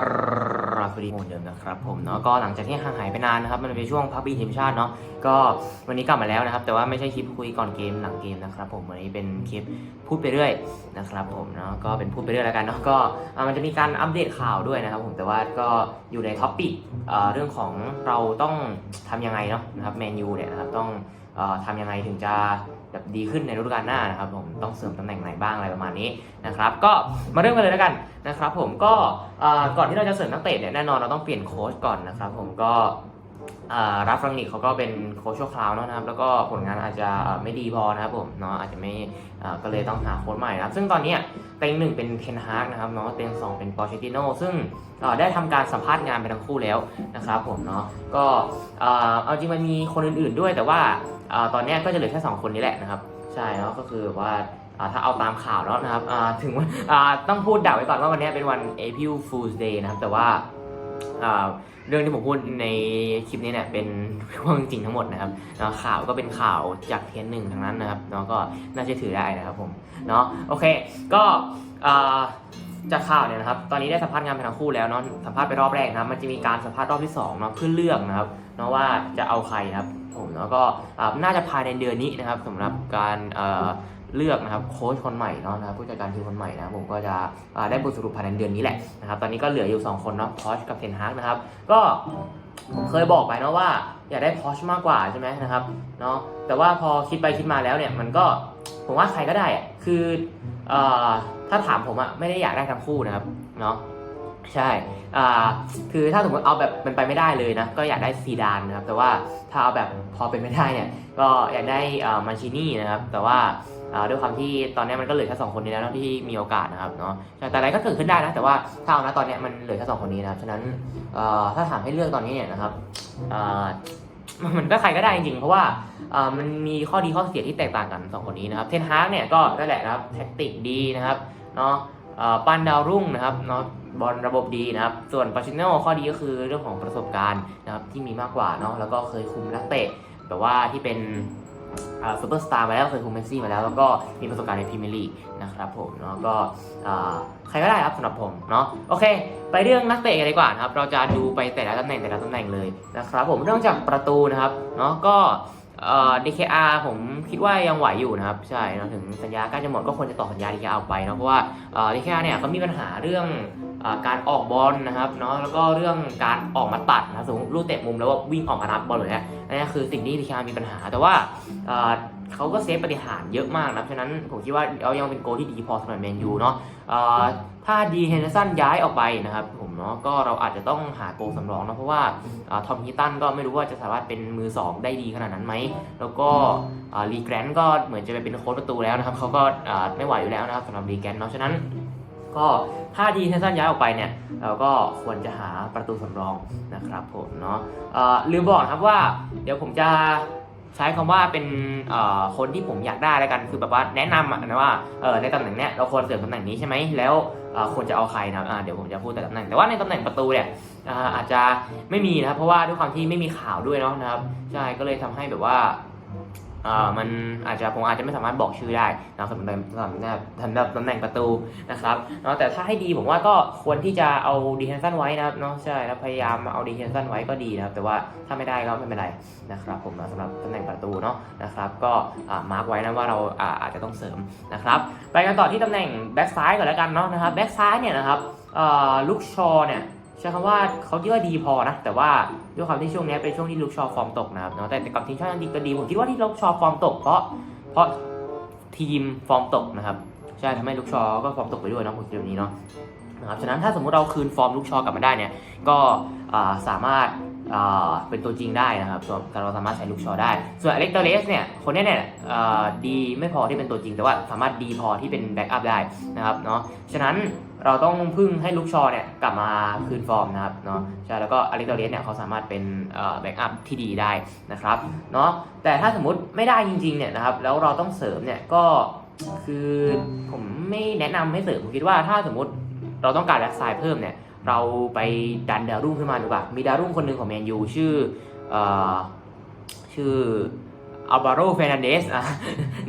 รับสวัสดีโมเดิมนะครับผมเนาะก็หลังจากที่ห่างหายไปนานนะครับมันเป็นช่วงพักบีทีมชาติเนาะก็วันนี้กลับมาแล้วนะครับ แต่ว่าไม่ใช่คลิปคุยก่อนเกมหลังเกมนะครับผมวันนี้เป็นคลิปพูดไปเรื่อยนะครับผมเนาะก็เป็นพูดไปเรื่อยแล้วกันเนาะก็มันจะมีการอัปเดตข่าวด้วยนะครับผมแต่ว่าก็อยู่ในท็อปปิกเรื่องของเราต้องทำยังไงเนาะนะครับแมนยูเนี่ยนะครับต้อง ทำยังไงถึงจะแบบดีขึ้นในฤดูกาลหน้านะครับผมต้องเสริมตำแหน่งไหนบ้างอะไรประมาณนี้นะครับก็มาเริ่มกันเลยแล้วกันนะครับผมก็ก่อนที่เราจะเสริมนักเตะเนี่ยแน่นอนเราต้องเปลี่ยนโค้ชก่อนนะครับผมก็ รับฟังนิกเขาก็เป็นโค้ชชั่วคราวนะนะครับ แล้วก็ผลงานอาจจะไม่ดีพอนะครับผมเนาะอาจจะไม่ก็เลยต้องหาโค้ชใหม่นะครับ ซึ่งตอนนี้เต็งหนึ่งเป็นเทนฮากนะครับเนาะเต็งสองเป็นปอเชติโนซึ่งได้ทำการสัมภาษณ์งานไปทั้งคู่แล้วนะครับผมเนาะก็เอาจริงมันมีคนอื่นๆด้วย แต่ว่าอตอนนี้ก็จะเหลือแค่สองคนนี้แหละนะครับ ใช่แล้วก็คือว่าถ้าเอาตามข่าวแล้วนะครับถึงว่าต้องพูดดักไว้ก่อนว่าวันนี้เป็นวัน April Fool's Day นะครับแต่ว่า เรื่องที่ผมพูดในคลิปนี้เนี่ยเป็นเรื่องจริงทั้งหมดนะครับเนาะข่าวก็เป็นข่าวจากเทนหนึ่งทั้งนั้นนะครับเนาะก็น่าเชื่อถือได้นะครับผมเนาะโอเคก็จากข่าวเนี่ยนะครับตอนนี้ได้สัมภาษณ์งานไปทั้งคู่แล้วเนาะสัมภาษณ์ไปรอบแรกนะมันจะมีการสัมภาษณ์รอบที่สองเนาะเพื่อเลือกนะครับเนาะว่าจะเอาใครนะครับผมแล้วก็น่าจะภายในเดือนนี้นะครับสำหรับการ เลือกนะครับโค้ชคนใหม่เนาะนะครับผู้จัดการทีมคนใหม่นะผมก็จะได้บทสรุปภายในเดือนนี้แหละนะครับตอนนี้ก็เหลืออยู่ 2 คนเนาะพอชกับเทนฮากนะครับก็เคยบอกไปเนาะว่าอยากได้พอชมากกว่าใช่ไหมนะครับเนาะแต่ว่าพอคิดไปคิดมาแล้วเนี่ยมันก็ผมว่าใครก็ได้อะคืออถ้าถามผมอะไม่ได้อยากได้ทั้งคู่นะครับเนาะ ใช่อ่าคือถ้าสมมติเอาแบบเป็นไปไม่ได้เลยนะ ก็อยากได้ซีดานนะครับ แต่ว่าถ้าเอาแบบพอเป็นไม่ได้เนี่ย ก็อยากได้อ่ามันชินี่นะครับ แต่ว่าด้วยความที่ตอนนี้มันก็เหลือแค่สองคนนี้แล้วที่มีโอกาสนะครับเนาะแต่อะไรก็เกิดขึ้นได้นะ แต่ว่าถ้าเอานะตอนนี้มันเหลือแค่สองคนนี้นะครับฉะนั้นถ้าถามให้เลือกตอนนี้เนี่ยนะครับมันก็ใครก็ได้จริงๆเพราะว่ามันมีข้อดีข้อเสียที่แตกต่างกันสองคนนี้นะครับเทนฮาร์กเนี่ยก็นั่นแหละนะครับแท็กติกดีนะครับเนาะปั้นดาวรุ่งนะครับเนาะ บอลระบบดีนะครับ ส่วนปาชิโน่ข้อดีก็คือเรื่องของประสบการณ์นะครับที่มีมากกว่าเนาะแล้วก็เคยคุมนักเตะแบบว่าที่เป็นซูเปอร์สตาร์มาแล้วเคยคุมเมสซี่มาแล้ว แล้วก็มีประสบการณ์ในพรีเมียร์ลีกนะครับผมเนาะก็ใครก็ได้ครับสำหรับผมเนาะโอเค ไปเรื่องนักเตะกันดีกว่านะครับ เราจะดูไปแต่ละตำแหน่งแต่ละตำแหน่งเลยนะครับผมเริ่มจากประตูนะครับเนาะก็ เอ่อ DKR ผมคิดว่ายังไหวอยู่นะครับ ใช่เนะถึงสัญญาใกล้จะหมดก็ควรจะต่อสัญญา DKR ออกไปเนาะเพราะว่าเอ่อ DKR เนี่ยเขามีปัญหาเรื่องอ่าการออกบอลนะครับเนาะแล้วก็เรื่องการออกมาตัดนะสมมติลูกเตะมุมแล้วว่าวิ่งออกมารับบอลเลยเนี่ยอันนี้คือสิ่งที่ทีคามีปัญหาแต่ว่าอ่า เขาก็เซฟปฏิหารเยอะมากนะครับฉะนั้นผมคิดว่าเอายังเป็นโกที่ดีพอสำหรับแมนยูเนาะถ้าดีเฮนเดอร์สันย้ายออกไปนะครับผมเนาะก็เราอาจจะต้องหาโกสำรองเนาะเพราะว่าทอมฮิตตันก็ไม่รู้ว่าจะสามารถเป็นมือสองได้ดีขนาดนั้นไหม แล้วก็อ่าลีแกรนก็เหมือนจะไปเป็นโค้ชประตูแล้วนะครับเขาก็ไม่ไหวอยู่แล้วนะครับสำหรับลีแกรนเนาะฉะนั้นก็ถ้าดีเทนซันย้ายออกไปเนี่ยเราก็ควรจะหาประตูสำรองนะครับผมเนาะลืมบอกนะครับว่าเดี๋ยวผมจะ ใช้คำว่าเป็นคนที่ผมอยากได้แล้วกันคือแบบว่าแนะนำนะว่าในตำแหน่งเนี้ยเราควรเสริมตำแหน่งนี้ใช่ไหมแล้วควรจะเอาใครนะเดี๋ยวผมจะพูดแต่ตำแหน่งแต่ว่าในตำแหน่งประตูเนี่ยอาจจะไม่มีนะครับเพราะว่าด้วยความที่ไม่มีข่าวด้วยเนาะนะครับใช่ก็เลยทำให้แบบว่า มันอาจจะผมอาจจะไม่สามารถบอกชื่อได้นะครับสำหรับสำหรับสำหรับตำแหน่งประตูนะครับเนาะแต่ถ้าให้ดีผมว่าก็ควรที่จะเอาดีเทนซันไว้นะครับเนาะใช่แล้วพยายามเอาดีเทนซันไว้ก็ดีนะครับแต่ว่าถ้าไม่ได้ก็ไม่เป็นไรนะครับผมนะสำหรับตำแหน่งประตูเนาะนะครับก็อ่ามาร์กไว้นะว่าเราอ่าอาจจะต้องเสริมนะครับไปกันต่อที่ตำแหน่งแบ็กซ้ายก่อนแล้วกันเนาะนะครับแบ็กซ้ายเนี่ยนะครับอ่าลูกชอเนี่ย ใช้คำว่าเขาคิดว่าดีพอนะ แต่ว่าด้วยความที่ช่วงนี้เป็นช่วงที่ลูกชอฟอร์มตกนะครับเนาะแต่กับทีมชาติอังกฤษก็ดีผมคิดว่าที่ลูกชอฟอร์มตกเพราะเพราะทีมฟอร์มตกนะครับใช่ทำให้ลูกชอก็ฟอร์มตกไปด้วยนะผมคิดแบบนี้เนาะนะครับฉะนั้นถ้าสมมุติเราคืนฟอร์มลูกชอกลับมาได้เนี่ยก็สามารถเป็นตัวจริงได้นะครับส่วนเราสามารถใช้ลูกชอได้ ส่วนอเล็กเตอร์เลสเนี่ย คนนี้เนี่ยดีไม่พอที่เป็นตัวจริง แต่ว่าสามารถดีพอที่เป็นแบ็กอัพได้นะครับเนาะ ฉะนั้น เราต้องพึ่งให้ลูกชอเนี่ยกลับมาคืนฟอร์มนะครับเนาะใช่แล้วก็อล็กโตเรสเนี่ยเขาสามารถเป็นแบ็กอัพที่ดีได้นะครับเนาะแต่ถ้าสมมติไม่ได้จริงๆเนี่ยนะครับแล้วเราต้องเสริมเนี่ยก็คือผมไม่แนะนำให้เสริมผมคิดว่าถ้าสมมติเราต้องการแบ็กไซด์เพิ่มเนี่ยเราไปดันดาวรุ่งขึ้นมาดีกว่ามีดาวรุ่งคนหนึ่งของแมนยูชื่ออชื่อ อัลวาโรเฟรนันเดสอะ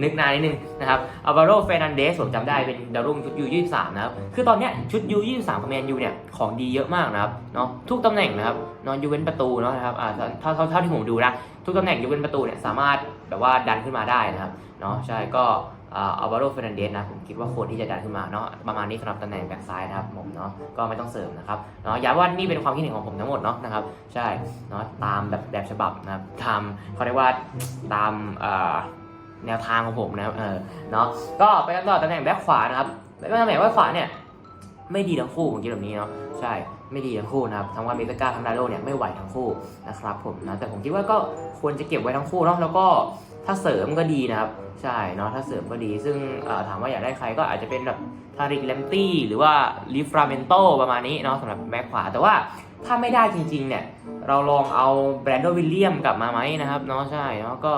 นึกนานนิดนึงนะครับอัลวาโรเฟรนันเดสผมจำได้เป็นดาวรุ่งชุดยูยี่สามนะครับ คือตอนเนี้ยชุดยูยี่สามของแมนยูเนี่ย ของดีเยอะมากนะครับเนาะทุกตำแหน่งนะครับนอนยูเว้นประตูเนาะนะครับอ่าเท่าเท่าเท่าที่ผมดูนะ ทุกตำแหน่งยูเว้นประตูเนี่ยสามารถแบบว่าดันขึ้นมาได้นะครับเนาะใช่ก็ อัลวาโรเฟรนันเดสนะผมคิดว่าควรที่จะดันขึ้นมาเนาะประมาณนี้สำหรับตำแหน่งแบ็คซ้ายนะครับผมเนาะก็ไม่ต้องเสริมนะครับเนาะย้ำว่านี่เป็นความคิดเห็นของผมทั้งหมดเนาะนะครับใช่เนาะตามแบบแบบฉบับนะครับตามเขาเรียกว่าตามแนวทางของผมนะเออเนาะก็ไปกันต่อตำแหน่งแบ็คขวานะครับแล้วก็ตำแหน่งแบ็คขวาเนี่ยไม่ดีทั้งคู่ผมคิดแบบนี้เนาะใช่ไม่ดีทั้งคู่นะครับทั้งวันเบสก้าทั้งดาโลเนี่ยไม่ไหวทั้งคู่นะครับผมนะแต่ผมคิดว่าก็ควรจะเก็บไว้ทั้งคู่เนาะแล้วก็ ถ้าเสริมก็ดีนะครับ ใช่เนาะถ้าเสริมก็ดี ซึ่งถามว่าอยากได้ใครก็อาจจะเป็นแบบทาริกแลมตี้หรือว่าลิฟราเมนโตประมาณนี้เนาะสำหรับแบ็คขวา แต่ว่าถ้าไม่ได้จริงๆเนี่ยเราลองเอาแบรนด์วิลเลียมกลับมาไหมนะครับเนาะใช่เนาะก็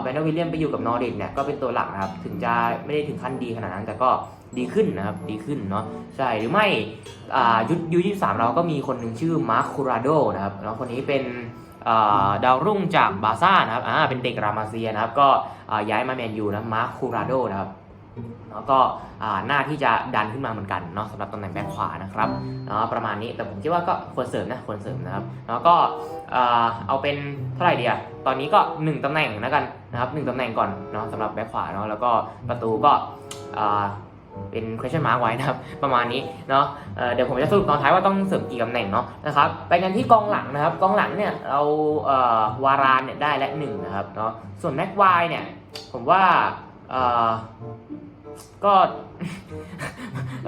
แบรนด์วิลเลียมไปอยู่กับนอริกเนี่ยก็เป็นตัวหลักนะครับถึงจะไม่ได้ถึงขั้นดีขนาดนั้นแต่ก็ ดีขึ้นนะครับ ดีขึ้นเนาะใช่หรือไม่ยุยูยี่สามเราก็มีคนหนึ่งชื่อมาร์คูราโดนะครับแล้วคนนี้เป็นดาวรุ่งจากบาซ่านะครับอ่าเป็นเด็กรามาเซียนะครับ ก็ย้ายมาแมนยูนะมาร์คูราโดนะครับแล้วก็หน้าที่จะดันขึ้นมาเหมือนกันเนาะสำหรับตำแหน่งแบ็คขวานะครับเนาะประมาณนี้แต่ผมคิดว่าก็ควรเสริมนะควรเสริมนะครับแล้วก็เอาเป็นเท่าไหร่ดีอะตอนนี้ก็ 1ตำแหน่งแล้วกันนะครับหนึ่งตำแหน่งก่อนเนาะสำหรับแบ็คขวาเนาะแล้วก็ประตูก็ เป็น question mark ไว้นะครับ ประมาณนี้เนาะเเดี๋ยวผมจะสรุปตอนท้ายว่าต้องเสริมกี่ตำแหน่งเนาะนะครับไปกันที่กองหลังนะครับ กองหลังเนี่ยเราเวารานเนี่ยได้และหนึ่งนะครับเนาะส่วนแม็กไวเนี่ยผมว่าก็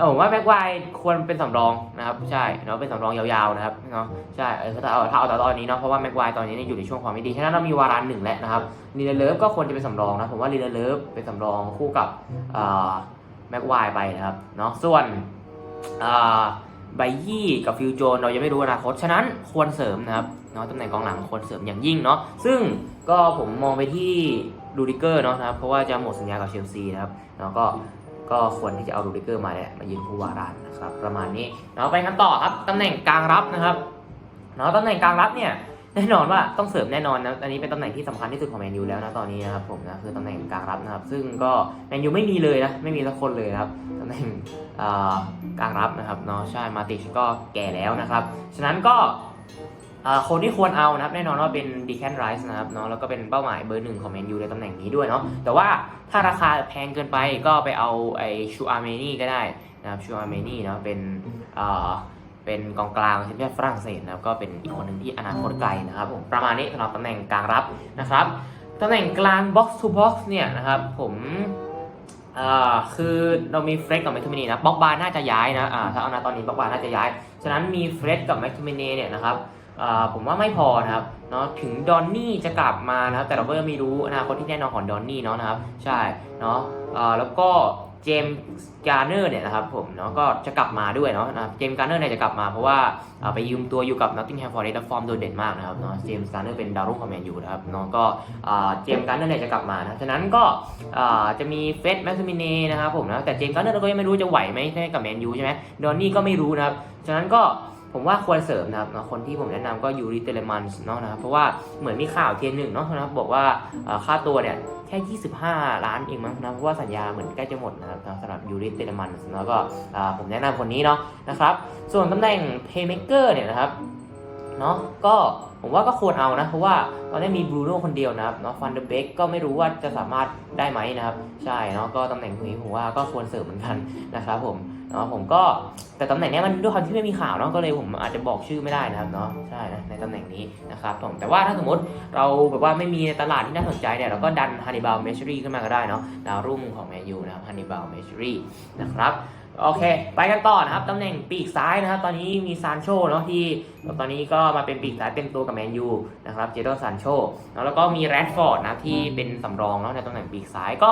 ผมว่าแม็กไวควรเป็นสำรองนะครับใช่เนาะเป็นสำรองยาวๆนะครับเนาะใช่ถ้าเอาถ้าเอาแต่ตอนนี้เนาะเพราะว่าแม็กไวตอนนี้เนี่ยอยู่ในช่วงความไม่ดีฉะนั้นเรามีวารานหนึ่งแล้วนะครับลีเดเลิฟก็ควรจะเป็นสำรองนะผมว่าลีเดเลิฟเป็นสำรองคู่กับอ่อ แม็กไวไปนะครับเนาะส่วนไบยี่กับฟิวโจนเรายังไม่รู้อนาคต ฉะนั้นควรเสริมนะครับเนาะตำแหน่งกองหลังควรเสริมอย่างยิ่งเนาะซึ่งก็ผมมองไปที่ลูดิเกอร์เนาะนะครับเพราะว่าจะหมดสัญญากับเชลซีนะครับเนาะก็ก็ควรที่จะเอาลูดิเกอร์มาเนี่ยมายืนคู่วารานนะครับประมาณนี้เนาะไปกันต่อครับตำแหน่งกลางรับนะครับเนาะตำแหน่งกลางรับเนี่ย แน่นอนว่าต้องเสริมแน่นอนนะอันนี้เป็นตำแหน่งที่สำคัญที่สุดของแมนยูแล้วนะตอนนี้นะครับผมนะคือตำแหน่งกลางรับนะครับ ซึ่งก็แมนยูไม่มีเลยนะไม่มีสักคนเลยนะครับตำแหน่งกลางรับนะครับเนาะใช่มาติชก็แก่แล้วนะครับ ฉะนั้นก็คนที่ควรเอานะครับแน่นอนว่าเป็นดีแคนไรส์นะครับเนาะแล้วก็เป็นเป้าหมายเบอร์หนึ่งของแมนยูในตำแหน่งนี้ด้วยเนาะแต่ว่าถ้าราคาแพงเกินไปก็ไปเอาไอชูอาร์เมนี่ก็ได้นะครับชูอาร์เมนี่เนาะเป็นอ่า เป็นกองกลางทีมชาติฝรั่งเศสนะครับก็เป็นอีกคนหนึ่งที่อนาคตไกลนะครับผมประมาณนี้สำหรับตำแหน่งกลางรับนะครับตำแหน่งกลาง box to box เนี่ยนะครับผมคือเรามีเฟรดกับแมคทูมินีนะบ็อกบาน่าจะย้ายนะถ้าเอานะตอนนี้บ็อกบาน่าจะย้าย ฉะนั้นมีเฟรดกับแมคทูมินีเนี่ยนะครับผมว่าไม่พอนะครับเนาะถึงดอนนี่จะกลับมานะครับแต่เราก็ยังไม่รู้อนาคตที่แน่นอนของดอนนี่เนาะนะครับใช่เนาะแล้วก็ เจมส์การ์เนอร์เนี่ยนะครับผมเนาะก็จะกลับมาด้วยเนาะนะเจมส์การ์เนอร์เนี่ยจะกลับมาเพราะว่าไปยืมตัวอยู่กับนอตติงแฮมฟอร์เรสต์ฟอร์มโดดเด่นมากนะครับเนาะเจมส์การ์เนอร์เป็นดาวรุ่งของแมนยูนะครับเนาะก็เจมส์การ์เนอร์เนี่ยจะกลับมานะฉะนั้นก็จะมีเฟสแมคซิมิเน่นะครับผมนะแต่เจมส์การ์เนอร์เราก็ยังไม่รู้จะไหวไหมใช่กับแมนยูใช่ไหมดอนนี่ก็ไม่รู้นะครับฉะนั้นก็ ผมว่าควรเสริมนะครับคนที่ผมแนะนำก็ยูริเตเลมันเนาะนะครับเพราะว่าเหมือนมีข่าวเทียนหนึ่งเนาะนะครับบอกว่าค่าตัวเนี่ยแค่ 25 ล้านเองมั้งนะเพราะว่าสัญญาเหมือนใกล้จะหมดนะครับสำหรับยูริเตเลมันแล้วก็ผมแนะนำคนนี้เนาะนะครับส่วนตำแหน่งเพย์เมเกอร์เนี่ยนะครับเนาะก็ผมว่าก็ควรเอานะ เพราะว่าตอนนี้มีบรูโน่คนเดียวนะครับเนาะฟันเดอร์เบกก็ไม่รู้ว่าจะสามารถได้ไหมนะครับ ใช่เนาะก็ตำแหน่งนี้ผมว่าก็ควรเสริมเหมือนกันนะครับผม เนาะผมก็แต่ตำแหน่งนี้มันด้วยความที่ไม่มีข่าวเนาะก็เลยผมอาจจะบอกชื่อไม่ได้นะครับเนาะใช่นะในตำแหน่งนี้นะครับผมแต่ว่าถ้าสมมติเราแบบว่าไม่มีในตลาดที่น่าสนใจเนี่ยเราก็ดันฮันนิบาลเมชรีขึ้นมาก็ได้เนาะดาวรุ่งของแมนยูนะครับฮันนิบาลเมชรีนะครับโอเค ไปกันต่อนะครับตำแหน่งปีกซ้ายนะครับ ตอนนี้มีซานโชเนาะที่ตอนนี้ก็มาเป็นปีกซ้ายเต็มตัวกับแมนยูนะครับเจโดซานโชแล้วก็มีแรดฟอร์ดนะที่เป็นสำรองเนาะในตำแหน่งปีกซ้ายก็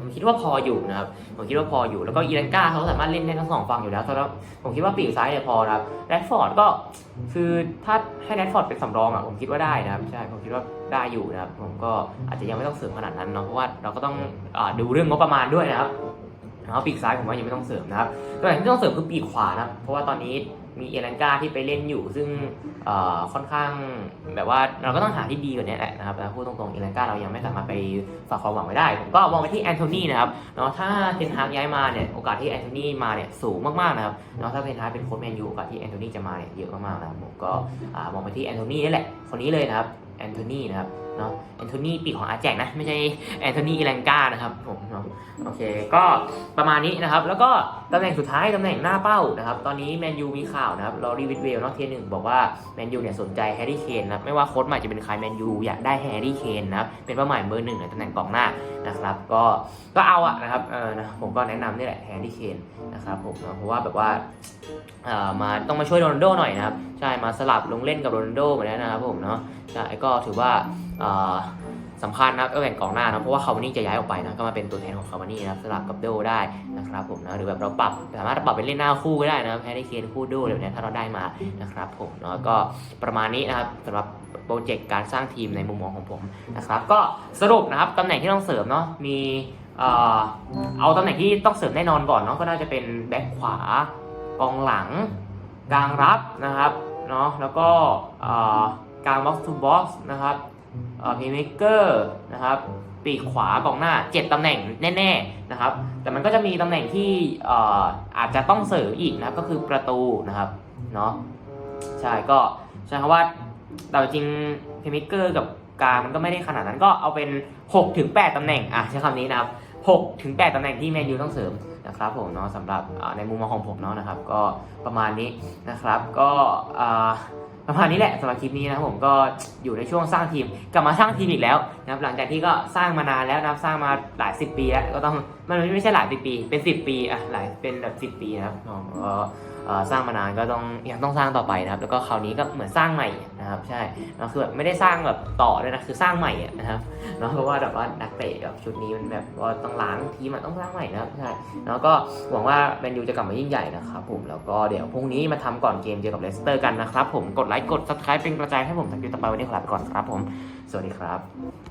ผมคิดว่าพออยู่นะครับ ผมคิดว่าพออยู่ แล้วก็อีรันก้าเขาสามารถเล่นได้ทั้งสองฝั่งอยู่แล้วสำหรับผมคิดว่าปีกซ้ายเนี่ยพอนะครับแรดฟอร์ดก็คือถ้าให้แรดฟอร์ดเป็นสำรองอะผมคิดว่าได้นะครับ ใช่ ผมคิดว่าได้อยู่นะครับ ผมก็อาจจะยังไม่ต้องเสริมขนาดนั้นเนาะ เพราะว่าเราก็ต้องอดูเรื่องงบประมาณด้วยนะครับแล้วปีกซ้ายผมว่ายังไม่ต้องเสริมนะครับตำแหน่งที่ต้องเสริมคือปีกขวานะครับเพราะว่าตอนนี้ มีเอลันกาที่ไปเล่นอยู่ ซึ่งค่อนข้างแบบว่าเราก็ต้องหาที่ดีกว่านี้แหละนะครับพูดตรงๆเอลันกาเรายังไม่สามารถไปฝากความหวังไว้ได้ ผมก็มองไปที่แอนโทนีนะครับเนาะถ้าเทนฮากย้ายมาเนี่ยโอกาสที่แอนโทนีมาเนี่ยสูงมากๆนะครับเนาะถ้าเทนฮากเป็นโค้ชแมนยูโอกาสที่แอนโทนีจะมาเนี่ยเยอะมากๆนะครับผมก็อ่ามองไปที่แอนโทนีนี่แหละคนนี้เลยนะครับแอนโทนีนะครับ เนาะแอนโทนีปีกของอาแจกนะ ไม่ใช่แอนโทนีเอลันกานะครับผมเนาะโอเค ก็ประมาณนี้นะครับ แล้วก็ตำแหน่งสุดท้ายตำแหน่งหน้าเป้านะครับ ตอนนี้แมนยูมีข่าวนะครับลอรีวิดเวลนาะเทียหนึ่งบอกว่าแมนยูเนี่ยสนใจแฮร์รี่เคนนะไม่ว่าโค้ชใหม่จะเป็นใครแมนยูอยากได้แฮร์รี่เคนนะครับเป็นเป้าหมายเบอร์หนึ่งในตำแหน่งกองหน้านะครับ ก็ก็เอาอะนะครับเออนะผมก็แนะนำนี่แหละแฮร์รี่เคนนะครับผมเนาะเพราะว่าแบบว่าเออมาต้องมาช่วยโรนัลโดหน่อยนะครับ ใช่ มาสลับลงเล่นกับโรนัลโดเหมือนกันนะครับผมเนาะใช่ก็ถือว่า สำคัญนะครับก็แบ่งกองหน้านะเพราะว่าคาวานี่จะย้ายออกไปนะก็มาเป็นตัวแทนของคาวานี่นะครับสลับกับโดได้นะครับผมนะหรือแบบเราปรับสามารถปรับเป็นเล่นหน้าคู่ก็ได้นะครับแฮร์รี่เคนคู่โดอะไรแบบนี้ถ้าเราได้มานะครับผมเนาะก็ประมาณนี้นะครับสำหรับโปรเจกต์การสร้างทีมในมุมมองของผมนะครับ ก็สรุปนะครับตำแหน่งที่ต้องเสริมเนาะมีเอาตำแหน่งที่ต้องเสริมแน่นอนก่อนเนาะก็น่าจะเป็นแบ็คขวากองหลังกลางรับนะครับเนาะแล้วก็กลางบ็อกซ์ทูบ็อกซ์นะครับ เพย์เมกเกอร์นะครับปีกขวากองหน้า 7 ตำแหน่งแน่ๆนะครับ แต่มันก็จะมีตำแหน่งที่อาจจะต้องเสริมอีกนะครับก็คือประตูนะครับเนาะใช่ก็ใช้คำว่าแต่จริงเพย์เมกเกอร์กับกลางมันก็ไม่ได้ขนาดนั้นก็เอาเป็น6ถึง8ตำแหน่งอะใช้คำนี้นะครับ6ถึง8ตำแหน่งที่แมนยูต้องเสริมนะครับผมเนาะสำหรับในมุมมองของผมเนาะนะครับ ก็ประมาณนี้นะครับ ก็อ่า ประมาณนี้แหละสำหรับคลิปนี้นะครับผมก็อยู่ในช่วงสร้างทีม กลับมาสร้างทีมอีกแล้วนะครับหลังจากที่ก็สร้างมานานแล้วนะครับสร้างมาหลายสิบปีแล้วก็ต้องมันไม่ใช่หลายสิบปี เป็นสิบปีอะหลายเป็นแบบสิบปีนะครับอ๋อก็สร้างมานานก็ต้องยังต้องสร้างต่อไปนะครับ แล้วก็คราวนี้ก็เหมือนสร้างใหม่นะครับ ใช่แล้วคือแบบไม่ได้สร้างแบบต่อด้วยนะคือสร้างใหม่นะครับเนาะเพราะว่าแบบว่านักเตะแบบชุดนี้มันแบบว่าต้องล้างทีมันต้องสร้างใหม่นะครับใช่แล้วก็หวังว่าแมนยูจะกลับมายิ่งใหญ่นะครับผมแล้วก็เดี๋ยวพรุ่งนี้มาทำก่อนเกมเจอกับเลสเตอร์กันนะครับผมกดไลค์กด subscribe เป็นกระจายให้ผมทำคลิปต่อไปวันนี้ขอลาไปก่อนครับผมสวัสดีครับ